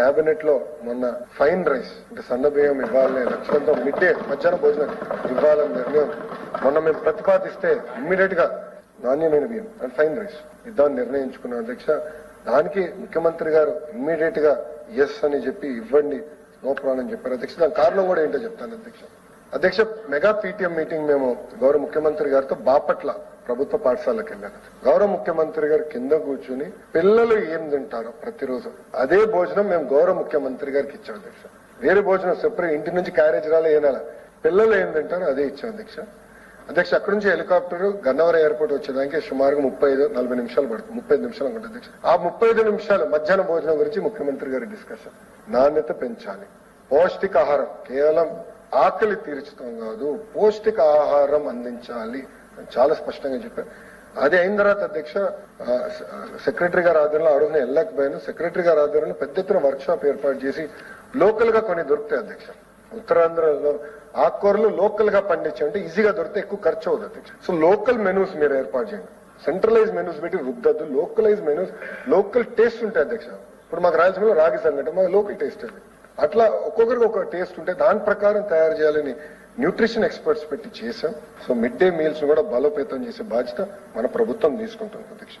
కేబినెట్లో మొన్న fine rice అంటే సన్న బియ్యం ఇవ్వాలనే లక్ష్యంతో మిడ్ డే మధ్యాహ్నం భోజనం ఇవ్వాలని నిర్ణయం మొన్న మేము ప్రతిపాదిస్తే ఇమ్మీడియట్గా నాణ్యమైన బియ్యం అండ్ ఫైన్ రైస్ ఇద్దామని నిర్ణయించుకున్నాం అధ్యక్ష దానికి ముఖ్యమంత్రి గారు ఇమ్మీడియట్గా ఎస్ అని చెప్పి ఇవ్వండి నో ప్రాబ్లం అని చెప్పారు. అధ్యక్ష దాని కారణం కూడా ఏంటో చెప్తాను అధ్యక్ష. అధ్యక్ష మెగా పీటీఎం మీటింగ్ మేము గౌరవ ముఖ్యమంత్రి గారితో బాపట్ల ప్రభుత్వ పాఠశాలకు వెళ్ళాను. గౌరవ ముఖ్యమంత్రి గారు కింద కూర్చుని పిల్లలు ఏం తింటారో ప్రతిరోజు అదే భోజనం మేము గౌరవ ముఖ్యమంత్రి గారికి ఇచ్చాం అధ్యక్ష. వేరే భోజనం సెపరేట్ ఇంటి నుంచి క్యారేజ్ రాలే ఏనాల పిల్లలు ఏం తింటారో అదే ఇచ్చాం అధ్యక్ష. అధ్యక్ష అక్కడి నుంచి హెలికాప్టర్ గన్నవరం ఎయిర్పోర్ట్ వచ్చేదానికి సుమారుగా ముప్పై ఐదు నలభై నిమిషాలు పడుతుంది. ముప్పై ఐదు నిమిషాలు ఉంటుంది అధ్యక్ష. ఆ ముప్పై ఐదు నిమిషాలు మధ్యాహ్నం భోజనం గురించి ముఖ్యమంత్రి గారి డిస్కషన్. నాణ్యత పెంచాలి. పౌష్టికాహారం కేవలం ఆకలి తీర్చడం కాదు పౌష్టిక ఆహారం అందించాలి అని చాలా స్పష్టంగా చెప్పారు. అది అయిన తర్వాత అధ్యక్ష సెక్రటరీ గారి ఆధ్వర్యంలో అడుగున వెళ్ళకపోయాను సెక్రటరీ గారి ఆధ్వర్యంలో పెద్ద ఎత్తున వర్క్ షాప్ ఏర్పాటు చేసి లోకల్గా కొన్ని దొరుకుతాయి అధ్యక్ష. ఉత్తరాంధ్రలో ఆకుకూరలు లోకల్గా పండించి ఈజీగా దొరికితే ఎక్కువ ఖర్చు అవుతుంది అధ్యక్ష. సో లోకల్ మెనూస్ మీరు ఏర్పాటు చేయండి. సెంట్రలైజ్ మెనూస్ పెట్టి రుద్దద్దు. లోకలైజ్ మెనూస్ లోకల్ టేస్ట్ ఉంటాయి అధ్యక్ష. ఇప్పుడు మాకు రాయలసీమలో రాగి సంఘటన మాకు లోకల్ టేస్ట్ అది. అట్లా ఒక్కొక్కరికి ఒక టేస్ట్ ఉంటే దాని ప్రకారం తయారు చేయాలని న్యూట్రిషన్ ఎక్స్పర్ట్స్ పెట్టి చేశాం. సో మిడ్ డే మీల్స్ కూడా బలోపేతం చేసే బాధ్యత మన ప్రభుత్వం తీసుకుంటుంది అధ్యక్ష.